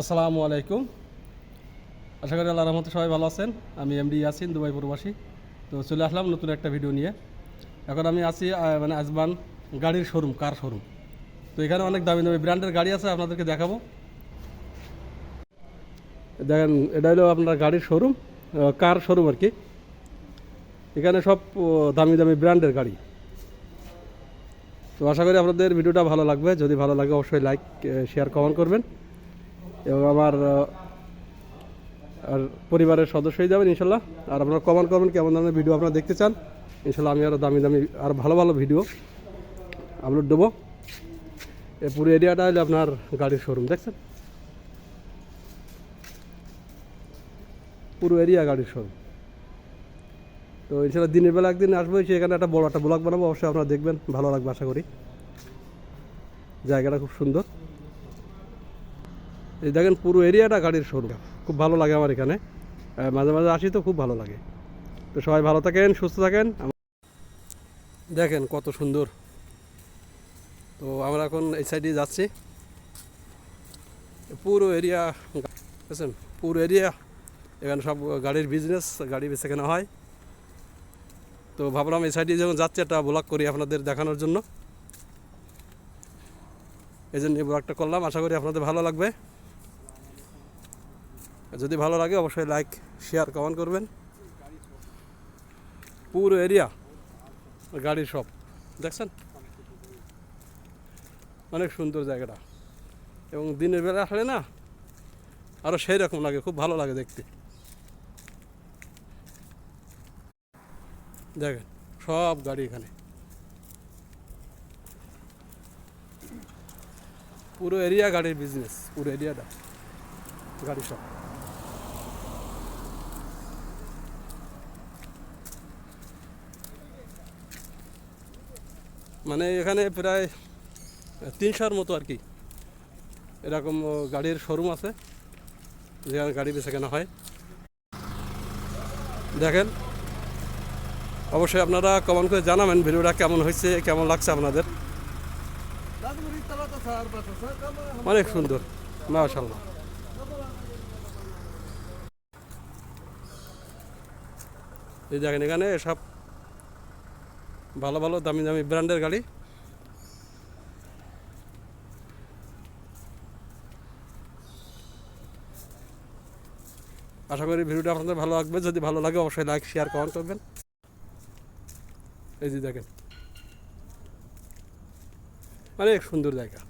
আসসালামু আলাইকুম। আশা করি আল্লাহ রহমতে সবাই ভালো আছেন। আমি এমডি ইয়াসিন, দুবাই প্রবাসী। তো চলে আসলাম নতুন একটা ভিডিও নিয়ে। এখন আমি আছি মানে আজমান গাড়ির শোরুম কার শোরুম তো এখানে অনেক দামি দামি ব্র্যান্ডের গাড়ি আছে, আপনাদেরকে দেখাবো। দেখেন, এটা হলো আপনার গাড়ির শোরুম কার শোরুম আর কি। এখানে সব দামি দামি ব্র্যান্ডের গাড়ি। তো আশা করি আপনাদের ভিডিওটা ভালো লাগবে। যদি ভালো লাগে, অবশ্যই লাইক শেয়ার কমেন্ট করবেন। এবং আমার আর পরিবারের সদস্যই যাবেন ইনশাল্লাহ। আর আপনারা কমেন্ট করবেন কেমন ধরনের ভিডিও আপনারা দেখতে চান। ইনশাল্লাহ আমি আরও দামি দামি, আর ভালো ভালো ভিডিও আপলোড দেবো। এই পুরো এরিয়াটা হলো আপনার গাড়ির শোরুম দেখছেন? পুরো এরিয়া গাড়ির শোরুম তো ইনশাল্লাহ দিনের বেলা একদিন আসব সেখানে একটা বড় একটা ব্লগ বানাবো, অবশ্যই আপনারা দেখবেন, ভালো লাগবে আশা করি। জায়গাটা খুব সুন্দর। দেখেন পুরো এরিয়াটা গাড়ির শোরুম খুব ভালো লাগে আমার এখানে। মাঝে মাঝে আসি তো খুব ভালো লাগে। তো সবাই ভালো থাকেন, সুস্থ থাকেন। দেখেন কত সুন্দর। তো আমরা এখন এই সাইডে যাচ্ছি। পুরো এরিয়া বুঝছেন? পুরো এরিয়া, এখানে সব গাড়ির বিজনেস গাড়ি বেছে কেনা হয়। তো ভাবলাম এই সাইডে যখন যাচ্ছি, একটা ব্লগ করি আপনাদের দেখানোর জন্য। এই জন্য ব্লগটা করলাম। আশা করি আপনাদের ভালো লাগবে। যদি ভালো লাগে অবশ্যই লাইক শেয়ার কমেন্ট করবেন। পুরো এরিয়া গাড়ির সব। দেখছেন? অনেক সুন্দর জায়গাটা। এবং দিনের বেলা আসলে না আরও সেই রকম লাগে, খুব ভালো লাগে দেখতে। দেখেন, সব গাড়ি এখানে। পুরো এরিয়া গাড়ির বিজনেস পুরো এরিয়াটা গাড়ি সব। মানে এখানে প্রায় তিনশোর মতো আর কি এরকম গাড়ির শোরুম আছে, যেখানে গাড়ি বেছে কেনা হয়। দেখেন, অবশ্যই আপনারা কমেন্ট করে জানাবেন ভিডিওটা কেমন হয়েছে, কেমন লাগছে আপনাদের। অনেক সুন্দর মাশাল্লাহ এই দেখেন এখানে সব ভালো ভালো, দামি দামি ব্র্যান্ডের গাড়ি। আশা করি ভিডিওটা আপনাদের ভালো লাগবে। যদি ভালো লাগে, অবশ্যই লাইক শেয়ার কমেন্ট করবেন। এই যে দেখেন। অনেক সুন্দর জায়গা।